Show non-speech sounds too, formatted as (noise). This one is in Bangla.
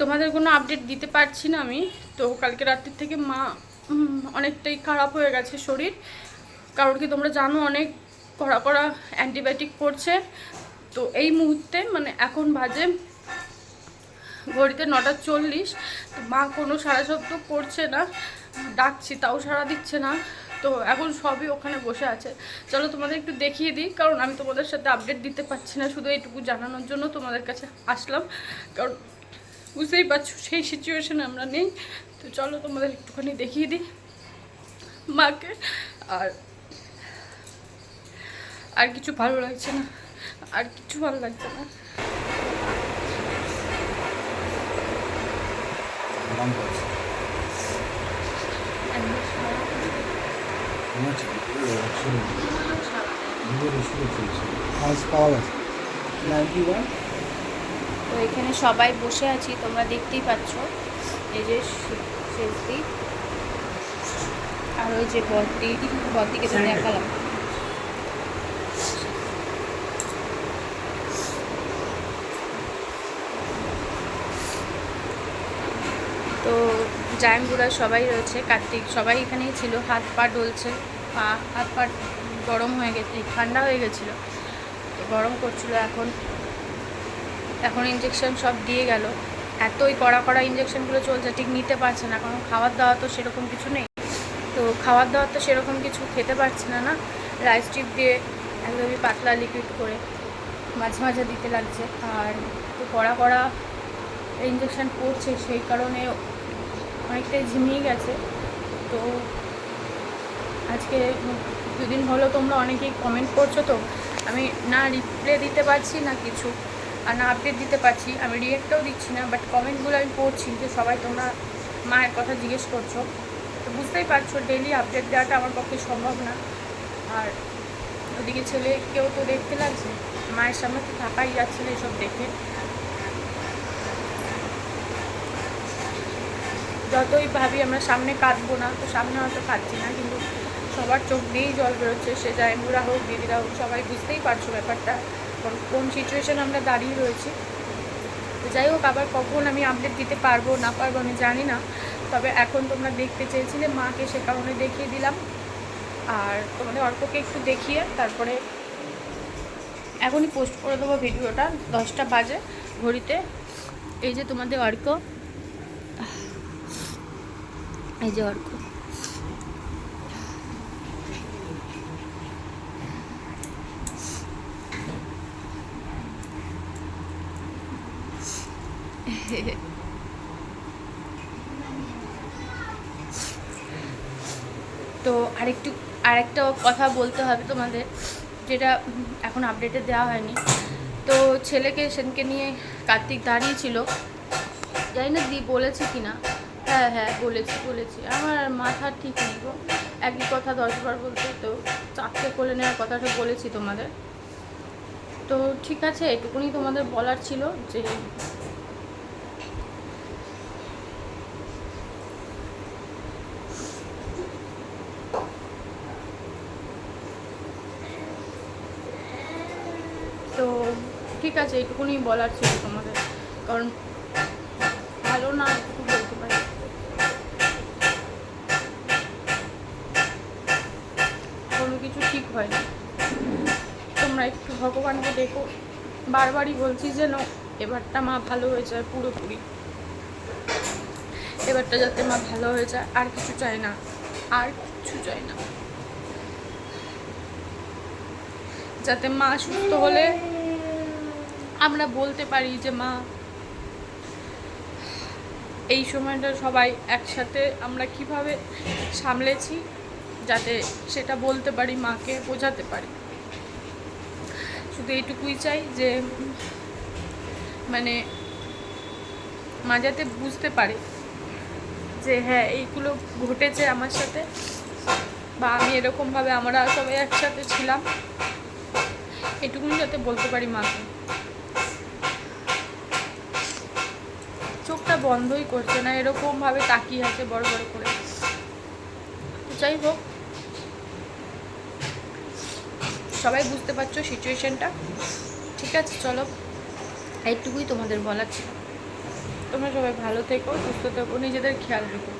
তোমাদের কোনো আপডেট দিতে পারছি না আমি। তো কালকে রাত্রির থেকে মা অনেকটাই খারাপ হয়ে গেছে শরীর। কারণ কি তোমরা জানো অনেক কড়া কড়া অ্যান্টিবায়োটিক পড়ছে তো এই মুহূর্তে মানে এখন বাজে ঘড়িতে নটা চল্লিশ। তো মা কোনো সারা শব্দ করছে না, ডাকছি, তাও সাড়া দিচ্ছে না। তো এখন সবই ওখানে বসে আছে। চলো তোমাদের একটু দেখিয়ে দিই, কারণ আমি তোমাদের সাথে আপডেট দিতে পারছি না। শুধু এইটুকু জানানোর জন্য তোমাদের কাছে আসলাম। কারণ বুঝতেই পারছ, সেই সিচুয়েশনে আমরা নেই। তো চলো তোমাদের একটুখানি দেখিয়ে দিই মাকে। আর আর কিছু ভালো লাগছে না? আর কিছু ভালো লাগছে না? আওয়াজ পাওয়া গেছে নাইনটি ওয়ান তো এখানে সবাই বসে আছি তোমরা দেখতেই পাচ্ছ। এই যে শেষদি আর ওই যে বদ্দি বদ্দিকে তো দেখালাম। তো জায়ানগুড়া সবাই রয়েছে কার্তিক সবাই এখানেই ছিল। হাত পা ডলছে পা হাত পা গরম হয়ে গেছে ঠান্ডা হয়ে গেছিল তো গরম করছিল এখন। এখন ইঞ্জেকশন সব দিয়ে গেল। এতই কড়া কড়া ইঞ্জেকশনগুলো চলছে, ঠিক নিতে পারছে না, কারণ খাওয়ার দাওয়া তো সেরকম কিছু নেই। তো খাওয়ার দাওয়ার তো সেরকম কিছু খেতে পারছে না না। রাইস টিপ দিয়ে একদমই পাতলা লিকুইড করে মাঝে মাঝে দিতে লাগছে। আর তো কড়া কড়া ইঞ্জেকশন পড়ছে সেই কারণে অনেকটাই ঝিমিয়ে গেছে। তো আজকে দুদিন হলো তোমরা অনেকেই কমেন্ট করছ তো, আমি না রিপ্লে দিতে পারছি না কিছু। আর না আপডেট দিতে পারছি, আমি রিয়েক্টও দিচ্ছি না বাট কমেন্টগুলো আমি পড়ছি যে সবাই তোমরা মায়ের কথা জিজ্ঞেস করছ। তো বুঝতেই পারছ ডেলি আপডেট দেওয়াটা আমার পক্ষে সম্ভব না। আর ওদিকে ছেলে কেউ তো দেখতে লাগছে, মায়ের সামনে তো থাকাই যাচ্ছে না এসব দেখে। যতই ভাবি আমরা সামনে কাঁদবো না, তো সামনে হয়তো কাঁদছি না, কিন্তু সবার চোখ দিয়েই জল বেরোচ্ছে, সে জায়গুড়া হোক, দিদিরা হোক, সবাই বুঝতেই পারছ ব্যাপারটা। কোন- সিচুয়েশন আমরা দাঁড়িয়ে রয়েছি। তো যাই হোক, আবার কখন আমি আপডেট দিতে পারব, না পারব আমি জানি না। তবে এখন তোমরা দেখতে চেয়েছিলে, মাকে সে কারণে দেখিয়ে দিলাম। আর তোমাদের অর্ককে একটু দেখিয়ে তারপরে এখনই পোস্ট করে দেবো ভিডিওটা, দশটা বাজে ঘড়িতে। এই যে তোমাদের অর্ক, এই যে অর্ক। (laughs) তো আরেকটু, আরেকটা কথা বলতে হবে তোমাদের, যেটা এখন আপডেটে দেওয়া হয়নি। তো ছেলেকে সেদিনকে নিয়ে কার্তিক দাঁড়িয়েছিল জানি না দি বলেছে কি না হ্যাঁ হ্যাঁ বলেছি বলেছি। আমার মাথা ঠিক নেই গো। একই কথা দশবার বলতে, তো চারটে করে নেওয়ার কথাটা বলেছি তোমাদের। তো ঠিক আছে, এটুকুনি তোমাদের বলার ছিল যে তো ঠিক আছে এইটুকুনি বলার ছিল তোমাদের। কারণ ভালো না একটু বলতে পারি। কোনো কিছু ঠিক হয়নি। তোমরা একটু ভগবানকে দেখো বারবারই বলছি যেন এবারটা মা ভালো হয়ে যায় পুরোপুরি। এবারটা যাতে মা ভালো হয়ে যায়, আর কিছু চাই না। আর কিছু চাই না। যাতে মা সুস্থ হলে আমরা বলতে পারি যে মা, এই সময়টা সবাই একসাথে আমরা কীভাবে সামলেছি যাতে সেটা বলতে পারি, মাকে বোঝাতে পারি। শুধু এইটুকুই চাই যে মানে মা যাতে বুঝতে পারে যে হ্যাঁ এইগুলো ঘটেছে আমার সাথে বা আমি এরকমভাবে আমরা সবাই একসাথে ছিলাম। এটুকুনি যাতে বলতে পারি মাকে। চোখটা বন্ধই করছে না এরকমভাবে তাকিয়ে আছে, বড় বড় করে। যাই হোক, সবাই বুঝতে পারছ সিচুয়েশনটা ঠিক আছে, চলো। এইটুকুই তোমাদের বলার ছিল। তোমরা সবাই ভালো থেকো, সুস্থ থেকো, নিজেদের খেয়াল রেখো।